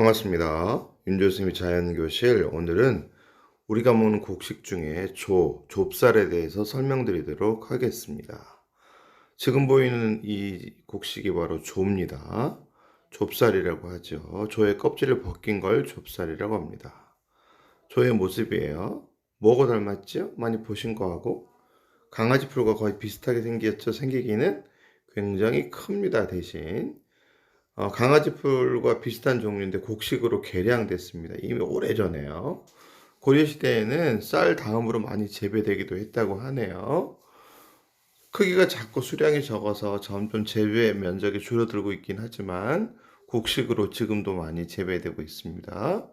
반갑습니다. 윤조쌤의 자연교실 오늘은 우리가 먹는 곡식 중에 조, 좁쌀에 대해서 설명드리도록 하겠습니다. 지금 보이는 이 곡식이 바로 조입니다. 좁쌀이라고 하죠. 조의 껍질을 벗긴 걸 좁쌀이라고 합니다. 조의 모습이에요. 뭐가 닮았죠? 많이 보신 거하고 강아지 풀과 거의 비슷하게 생겼죠. 생기기는 굉장히 큽니다. 대신 어, 강아지 풀과 비슷한 종류인데 곡식으로 개량됐습니다. 이미 오래전에요. 고려 시대에는 쌀 다음으로 많이 재배되기도 했다고 하네요. 크기가 작고 수량이 적어서 점점 재배 면적이 줄어들고 있긴 하지만 곡식으로 지금도 많이 재배되고 있습니다.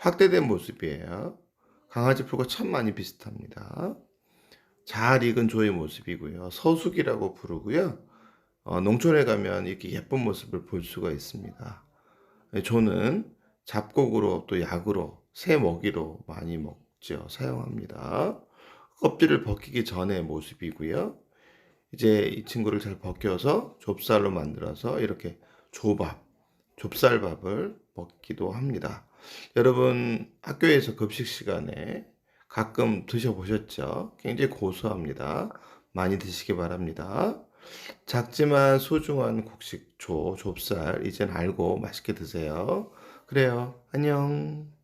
확대된 모습이에요. 강아지 풀과 참 많이 비슷합니다. 잘 익은 조의 모습이고요. 서숙이라고 부르고요. 어, 농촌에 가면 이렇게 예쁜 모습을 볼 수가 있습니다. 네, 조는 잡곡으로 또 약으로 새 먹이로 많이 먹죠. 사용합니다. 껍질을 벗기기 전의 모습이고요. 이제 이 친구를 잘 벗겨서 좁쌀로 만들어서 이렇게 조밥, 좁쌀밥을 먹기도 합니다. 여러분 학교에서 급식 시간에 가끔 드셔보셨죠? 굉장히 고소합니다. 많이 드시기 바랍니다. 작지만 소중한 곡식조, 좁쌀, 이젠 알고 맛있게 드세요. 그래요. 안녕.